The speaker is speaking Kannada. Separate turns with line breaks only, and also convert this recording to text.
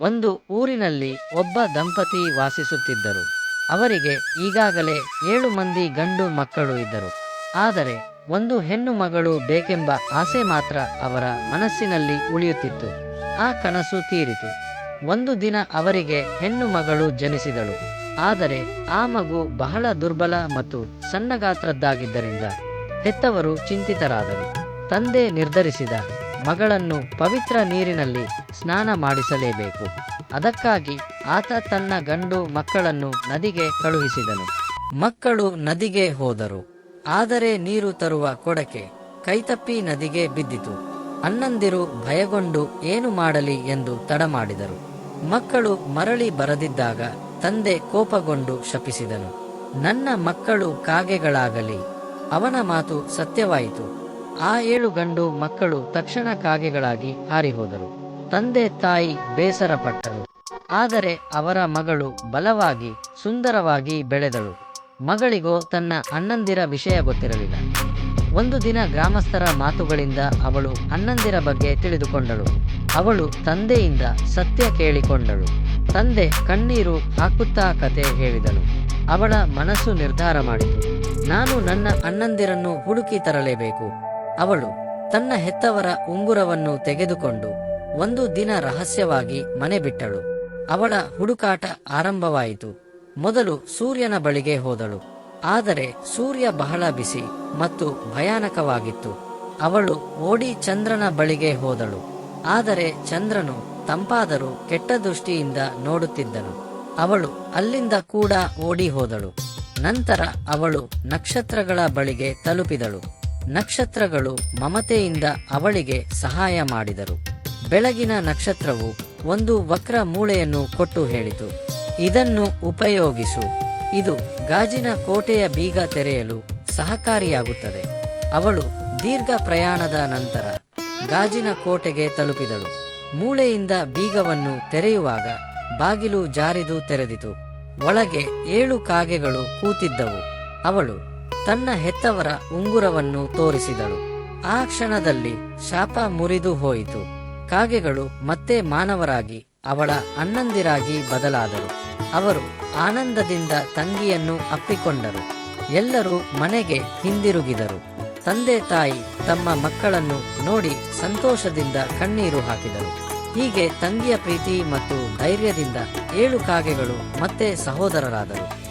ಒಂದು ಊರಿನಲ್ಲಿ ಒಬ್ಬ ದಂಪತಿ ವಾಸಿಸುತ್ತಿದ್ದರು. ಅವರಿಗೆ ಈಗಾಗಲೇ ಏಳು ಮಂದಿ ಗಂಡು ಮಕ್ಕಳು ಇದ್ದರು. ಆದರೆ ಒಂದು ಹೆಣ್ಣು ಮಗಳು ಬೇಕೆಂಬ ಆಸೆ ಮಾತ್ರ ಅವರ ಮನಸ್ಸಿನಲ್ಲಿ ಉಳಿಯುತ್ತಿತ್ತು. ಆ ಕನಸು ತೀರಿತು. ಒಂದು ದಿನ ಅವರಿಗೆ ಹೆಣ್ಣು ಮಗಳು ಜನಿಸಿದಳು. ಆದರೆ ಆ ಮಗು ಬಹಳ ದುರ್ಬಲ ಮತ್ತು ಸಣ್ಣ ಗಾತ್ರದ್ದಾಗಿದ್ದರಿಂದ ಹೆತ್ತವರು ಚಿಂತಿತರಾದರು. ತಂದೆ ನಿರ್ಧರಿಸಿದ ಮಗಳನ್ನು ಪವಿತ್ರ ನೀರಿನಲ್ಲಿ ಸ್ನಾನ ಮಾಡಿಸಲೇಬೇಕು. ಅದಕ್ಕಾಗಿ ಆತ ತನ್ನ ಗಂಡು ಮಕ್ಕಳನ್ನು ನದಿಗೆ ಕಳುಹಿಸಿದನು. ಮಕ್ಕಳು ನದಿಗೆ ಹೋದರು. ಆದರೆ ನೀರು ತರುವ ಕೊಡಕೆ ಕೈತಪ್ಪಿ ನದಿಗೆ ಬಿದ್ದಿತು. ಅಣ್ಣಂದಿರು ಭಯಗೊಂಡು ಏನು ಮಾಡಲಿ ಎಂದು ತಡಮಾಡಿದರು ಮಕ್ಕಳು ಮರಳಿ ಬರದಿದ್ದಾಗ ತಂದೆ ಕೋಪಗೊಂಡು ಶಪಿಸಿದನು. ನನ್ನ ಮಕ್ಕಳು ಕಾಗೆಗಳಾಗಲಿ. ಅವನ ಮಾತು ಸತ್ಯವಾಯಿತು. ಆ ಏಳು ಗಂಡು ಮಕ್ಕಳು ತಕ್ಷಣ ಕಾಗೆಗಳಾಗಿ ಹಾರಿಹೋದರು. ತಂದೆ ತಾಯಿ ಬೇಸರಪಟ್ಟರು. ಆದರೆ ಅವರ ಮಗಳು ಬಲವಾಗಿ, ಸುಂದರವಾಗಿ ಬೆಳೆದಳು. ಮಗಳಿಗೋ ತನ್ನ ಅಣ್ಣಂದಿರ ವಿಷಯ ಗೊತ್ತಿರಲಿಲ್ಲ. ಒಂದು ದಿನ ಗ್ರಾಮಸ್ಥರ ಮಾತುಗಳಿಂದ ಅವಳು ಅಣ್ಣಂದಿರ ಬಗ್ಗೆ ತಿಳಿದುಕೊಂಡಳು. ಅವಳು ತಂದೆಯಿಂದ ಸತ್ಯ ಕೇಳಿಕೊಂಡಳು. ತಂದೆ ಕಣ್ಣೀರು ಹಾಕುತ್ತಾ ಕತೆ ಹೇಳಿದಳು. ಅವಳ ಮನಸ್ಸು ನಿರ್ಧಾರ ಮಾಡಿತು. ನಾನು ನನ್ನ ಅಣ್ಣಂದಿರನ್ನು ಹುಡುಕಿ ತರಲೇಬೇಕು. ಅವಳು ತನ್ನ ಹೆತ್ತವರ ಉಂಗುರವನ್ನು ತೆಗೆದುಕೊಂಡು ಒಂದು ದಿನ ರಹಸ್ಯವಾಗಿ ಮನೆ ಬಿಟ್ಟಳು. ಅವಳ ಹುಡುಕಾಟ ಆರಂಭವಾಯಿತು. ಮೊದಲು ಸೂರ್ಯನ ಬಳಿಗೆ ಹೋದಳು. ಆದರೆ ಸೂರ್ಯ ಬಹಳ ಬಿಸಿ ಮತ್ತು ಭಯಾನಕವಾಗಿತ್ತು. ಅವಳು ಓಡಿ ಚಂದ್ರನ ಬಳಿಗೆ ಹೋದಳು. ಆದರೆ ಚಂದ್ರನು ತಂಪಾದರೂ ಕೆಟ್ಟ ದೃಷ್ಟಿಯಿಂದ ನೋಡುತ್ತಿದ್ದನು. ಅವಳು ಅಲ್ಲಿಂದ ಕೂಡ ಓಡಿ ಹೋದಳು. ನಂತರ ಅವಳು ನಕ್ಷತ್ರಗಳ ಬಳಿಗೆ ತಲುಪಿದಳು. ನಕ್ಷತ್ರಗಳು ಮಮತೆಯಿಂದ ಅವಳಿಗೆ ಸಹಾಯ ಮಾಡಿದರು. ಬೆಳಗಿನ ನಕ್ಷತ್ರವು ಒಂದು ವಕ್ರ ಮೂಳೆಯನ್ನು ಕೊಟ್ಟು ಹೇಳಿತು. ಇದನ್ನು ಉಪಯೋಗಿಸು. ಇದು ಗಾಜಿನ ಕೋಟೆಯ ಬೀಗ ತೆರೆಯಲು ಸಹಕಾರಿಯಾಗುತ್ತದೆ. ಅವಳು ದೀರ್ಘ ಪ್ರಯಾಣದ ನಂತರ ಗಾಜಿನ ಕೋಟೆಗೆ ತಲುಪಿದಳು. ಮೂಳೆಯಿಂದ ಬೀಗವನ್ನು ತೆರೆಯುವಾಗ ಬಾಗಿಲು ಜಾರಿದು ತೆರೆದಿತು. ಒಳಗೆ ಏಳು ಕಾಗೆಗಳು ಕೂತಿದ್ದವು. ಅವಳು ತನ್ನ ಹೆತ್ತವರ ಉಂಗುರವನ್ನು ತೋರಿಸಿದಳು. ಆ ಕ್ಷಣದಲ್ಲಿ ಶಾಪ ಮುರಿದು ಹೋಯಿತು. ಕಾಗೆಗಳು ಮತ್ತೆ ಮಾನವರಾಗಿ, ಅವಳ ಅಣ್ಣಂದಿರಾಗಿ ಬದಲಾದರು. ಅವರು ಆನಂದದಿಂದ ತಂಗಿಯನ್ನು ಅಪ್ಪಿಕೊಂಡರು. ಎಲ್ಲರೂ ಮನೆಗೆ ಹಿಂದಿರುಗಿದರು. ತಂದೆ ತಾಯಿ ತಮ್ಮ ಮಕ್ಕಳನ್ನು ನೋಡಿ ಸಂತೋಷದಿಂದ ಕಣ್ಣೀರು ಹಾಕಿದರು. ಹೀಗೆ ತಂಗಿಯ ಪ್ರೀತಿ ಮತ್ತು ಧೈರ್ಯದಿಂದ ಏಳು ಕಾಗೆಗಳು ಮತ್ತೆ ಸಹೋದರರಾದರು.